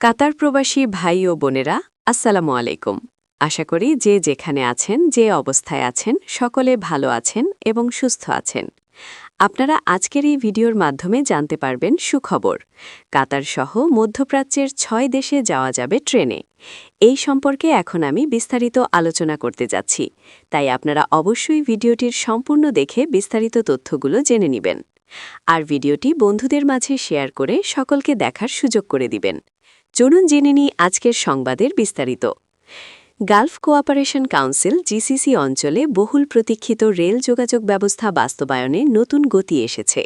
কাতার প্রবাসী ভাই ও বোনেরা, আসসালামু আলাইকুম। আশা করি যে যেখানে আছেন, যে অবস্থায় আছেন, সকলে ভালো আছেন এবং সুস্থ আছেন। আপনারা আজকের এই ভিডিওর মাধ্যমে জানতে পারবেন সুখবর। কাতার সহ মধ্যপ্রাচ্যের ছয় দেশে যাওয়া যাবে ট্রেনে। এই সম্পর্কে এখন আমি বিস্তারিত আলোচনা করতে যাচ্ছি। তাই আপনারা অবশ্যই ভিডিওটির সম্পূর্ণ দেখে বিস্তারিত তথ্যগুলো জেনে নেবেন। আর ভিডিওটি বন্ধুদের মাঝে শেয়ার করে সকলকে দেখার সুযোগ করে দিবেন। চলুন জেনে নিই আজকের সংবাদের বিস্তারিত। গালফ কোঅপারেশন কাউন্সিল, জিসিসি অঞ্চলে বহুল প্রতীক্ষিত রেল যোগাযোগ ব্যবস্থা বাস্তবায়নে নতুন গতি এসেছে।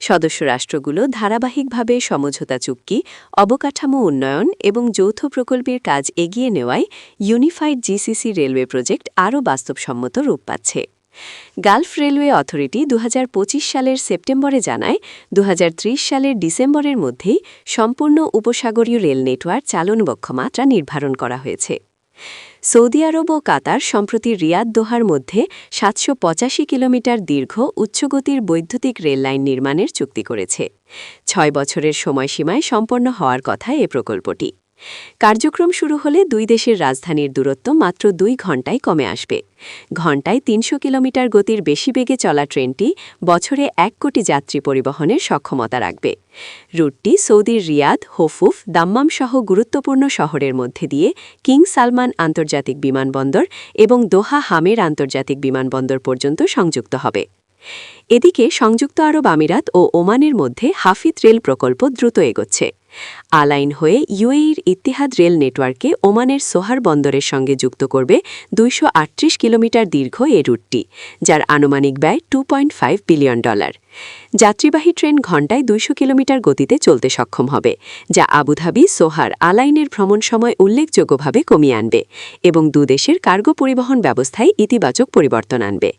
সদস্য রাষ্ট্রগুলো ধারাবাহিকভাবে সমঝোতা চুক্তি, অবকাঠামো উন্নয়ন এবং যৌথ প্রকল্পের কাজ এগিয়ে নেওয়ায় ইউনিফাইড জিসিসি রেলওয়ে প্রজেক্ট আরও বাস্তবসম্মত রূপ পাচ্ছে। গালফ রেলওয়ে অথরিটি দুহাজার পঁচিশ সালের সেপ্টেম্বরে জানায়, দুহাজার ত্রিশ সালের ডিসেম্বরের মধ্যেই সম্পূর্ণ উপসাগরীয় রেল নেটওয়ার্ক চালন বক্ষমাত্রা নির্ধারণ করা হয়েছে। সৌদি আরব ও কাতার সম্প্রতি রিয়াদ দোহার মধ্যে সাতশো পঁচাশি কিলোমিটার দীর্ঘ উচ্চগতির বৈদ্যুতিক রেললাইন নির্মাণের চুক্তি করেছে। ছয় বছরের সময়সীমায় সম্পন্ন হওয়ার কথা এ প্রকল্পটি। কার্যক্রম শুরু হলে দুই দেশের রাজধানীর দূরত্ব মাত্র দুই ঘণ্টায় কমে আসবে। ঘণ্টায় তিনশো কিলোমিটার গতির বেশি বেগে চলা ট্রেনটি বছরে এক কোটি যাত্রী পরিবহনের সক্ষমতা রাখবে। রুটটি সৌদির রিয়াদ, হোফুফ, দাম্মাম সহ গুরুত্বপূর্ণ শহরের মধ্যে দিয়ে কিং সালমান আন্তর্জাতিক বিমানবন্দর এবং দোহা হামের আন্তর্জাতিক বিমানবন্দর পর্যন্ত সংযুক্ত হবে। এদিকে সংযুক্ত আরব আমিরাত ও ওমানের মধ্যে হাফিদ রেল প্রকল্প দ্রুত এগোচ্ছে। আলাইন হয়ে ইউএইর ইতিহাদ রেল নেটওয়ার্কে ওমানের সোহার বন্দরের সঙ্গে যুক্ত করবে দুইশ আটত্রিশ কিলোমিটার দীর্ঘ এ রুটটি, যার আনুমানিক ব্যয় টু বিলিয়ন ডলার। যাত্রীবাহী ট্রেন ঘণ্টায় দুইশো কিলোমিটার গতিতে চলতে সক্ষম হবে, যা আবুধাবি সোহার আলাইনের ভ্রমণ সময় উল্লেখযোগ্যভাবে কমিয়ে আনবে এবং দুদেশের কার্গো পরিবহন ব্যবস্থায় ইতিবাচক পরিবর্তন আনবে।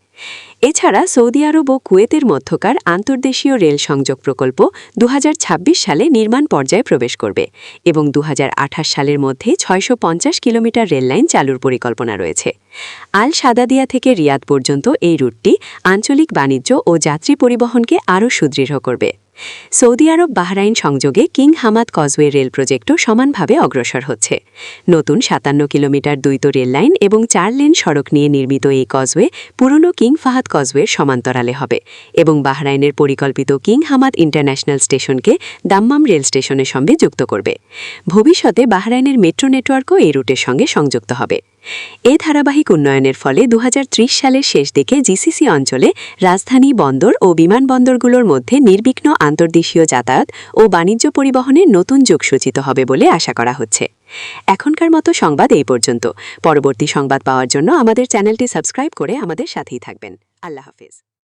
এছাড়া সৌদি আরব ও কুয়েতের মধ্যকার আন্তর্দেশীয় রেল সংযোগ প্রকল্প দু হাজার ছাব্বিশ সালে নির্মাণ পর্যায়ে প্রবেশ করবে এবং দুহাজার আঠাশ সালের মধ্যে ছয়শো পঞ্চাশ কিলোমিটার রেললাইন চালুর পরিকল্পনা রয়েছে। আল সাদাদিয়া থেকে রিয়াদ পর্যন্ত এই রুটটি আঞ্চলিক বাণিজ্য ও যাত্রী পরিবহনকে আরও সুদৃঢ় করবে। সৌদি আরব বাহরাইন সংযোগে কিং হামাদ কজওয়ে রেল প্রজেক্টও সমানভাবে অগ্রসর হচ্ছে। নতুন সাতান্ন কিলোমিটার দ্বৈত রেললাইন এবং চার লেন সড়ক নিয়ে নির্মিত এই কজওয়ে পুরনো কিং ফাহাদ কজওয়ের সমান্তরালে হবে এবং বাহরাইনের পরিকল্পিত কিং হামাদ ইন্টারন্যাশনাল স্টেশনকে দাম্মাম রেল স্টেশনের সঙ্গে যুক্ত করবে। ভবিষ্যতে বাহরাইনের মেট্রো নেটওয়ার্কও এই রুটের সঙ্গে সংযুক্ত হবে। এ ধারাবাহিক উন্নয়নের ফলে দু হাজার ত্রিশ সালের শেষ দিকে জিসিসি অঞ্চলে রাজধানী বন্দর ও বিমানবন্দরগুলোর মধ্যে নির্বিঘ্ন আন্তর্দেশীয় যাতায়াত ও বাণিজ্য পরিবহনের নতুন যুগ সূচিত হবে বলে আশা করা হচ্ছে। এখনকার মতো সংবাদ এই পর্যন্ত। পরবর্তী সংবাদ পাওয়ার জন্য আমাদের চ্যানেলটি সাবস্ক্রাইব করে আমাদের সাথেই থাকবেন। আল্লাহ হাফিজ।